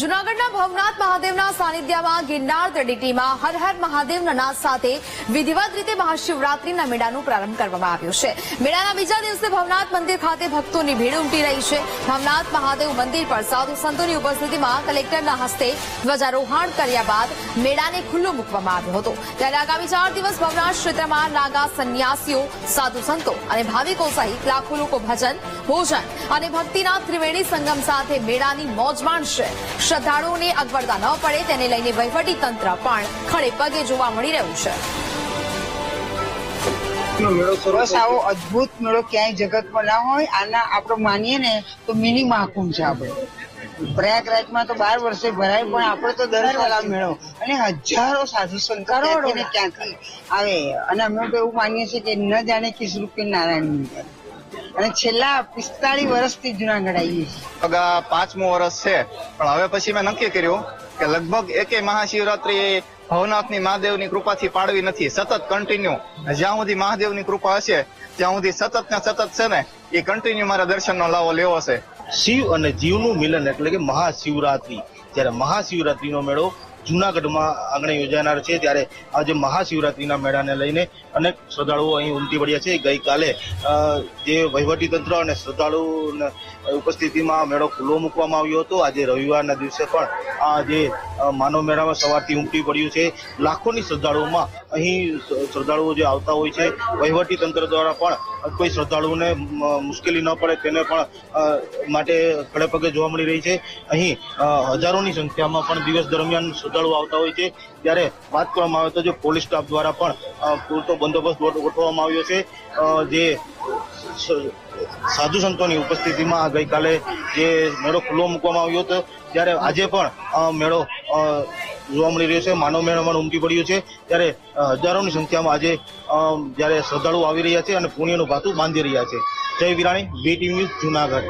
જૂનાગઢના ભવનાથ મહાદેવના સાનિધ્યમાં ગિરનાર તળેટીમાં હર હર મહાદેવના નાદ સાથે વિધિવત રીતે મહાશિવરાત્રીના મેળાનો પ્રારંભ કરવામાં આવ્યો છે. મેળાના બીજા દિવસે ભવનાથ મંદિર ખાતે ભક્તોની ભીડ ઉમટી રહી છે. ભવનાથ મહાદેવ મંદિર પર સાધુ સંતોની ઉપસ્થિતિમાં કલેક્ટરના હસ્તે ધ્વજારોહણ કર્યા બાદ મેળાને ખુલ્લો મૂકવામાં આવ્યો હતો. ત્યારે આગામી ચાર દિવસ ભવનાથ ક્ષેત્રમાં નાગા સંન્યાસીઓ, સાધુ સંતો અને ભાવિકો સહિત લાખો લોકો ભજન, ભોજન અને ભક્તિના ત્રિવેણી સંગમ સાથે મેળાની મોજ માણશે. શ્રદ્ધાળુઓને અગવડતા ન પડે તેને લઈને વહીવટી તંત્ર પણ ખડે પગે જોવા મળી રહ્યું છે. બસ આવો અદભુત મેળો ક્યાંય જગતમાં ના હોય આના આપણે માનીએ ને તો મિની મહાકુંભ છે આપણે. પ્રયાગરાજમાં તો બાર વર્ષે ભરાય પણ આપણે તો દર સાલ આ મેળો. અને હજારો સાધુ સંતો ક્યાંથી ને ક્યાંથી આવે. અને અમે તો એવું માનીએ છીએ કે ન જાણે કિસ રૂપે નારાયણ મંદિર. અને છેલ્લા પિસ્તાળીસ વર્ષથી જુનાગઢ આવીએ છીએ પાંચમું વર્ષ છે. પણ હવે પછી મેં નક્કી કર્યું કે લગભગ એકે મહાશિવરાત્રી ભવનાથની મહાદેવની કૃપાથી પાડવી નથી. સતત કન્ટિન્યુ જ્યાં સુધી મહાદેવની કૃપા હશે ત્યાં સુધી સતત ને સતત છે ને એ કન્ટિન્યુ મારા દર્શનનો લાવો લેવો છે શિવ અને જીવનું મિલન એટલે કે મહાશિવરાત્રી. જ્યારે મહાશિવરાત્રીનો મેળો જુનાગઢમાં આંગણે યોજાનાર છે. ત્યારે આજે મહાશિવરાત્રિના મેળાને લઈને અનેક શ્રદ્ધાળુઓ અહીં ઉમટી પડ્યા છે. ગઈકાલે જે વહીવટી તંત્ર અને શ્રદ્ધાળુઓને ઉપસ્થિતિમાં મેળો ખુલ્લો મૂકવામાં આવ્યો હતો. આજે રવિવારના દિવસે પણ આ જે માનવ મેળામાં સવારથી ઉમટી પડ્યું છે. લાખોની શ્રદ્ધાળુઓમાં અહીં શ્રદ્ધાળુઓ જે આવતા હોય છે, વહીવટી તંત્ર દ્વારા પણ કોઈ શ્રદ્ધાળુઓને મુશ્કેલી ન પડે તેને પણ માટે ખડે પગે જોવા મળી રહી છે. અહીં હજારોની સંખ્યામાં પણ દિવસ દરમિયાન શ્રદ્ધાળુઓ આવતા હોય છે. ત્યારે વાત કરવામાં આવે તો જે પોલીસ સ્ટાફ દ્વારા પણ પૂરતો બંદોબસ્ત ગોઠવવામાં આવ્યો છે. જે સાધુ સંતોની ઉપસ્થિતિમાં ગઈકાલે જે મેળો ખુલ્લો મૂકવામાં આવ્યો હતો, ત્યારે આજે પણ મેળો જોવા મળી રહ્યો છે, માનવ મેળામાં ઉમટી પડ્યો છે. ત્યારે હજારોની સંખ્યામાં આજે જ્યારે શ્રદ્ધાળુઓ આવી રહ્યા છે અને પુણ્યનું ભાતું બાંધી રહ્યા છે. Jay Virani B TV news Junagadh.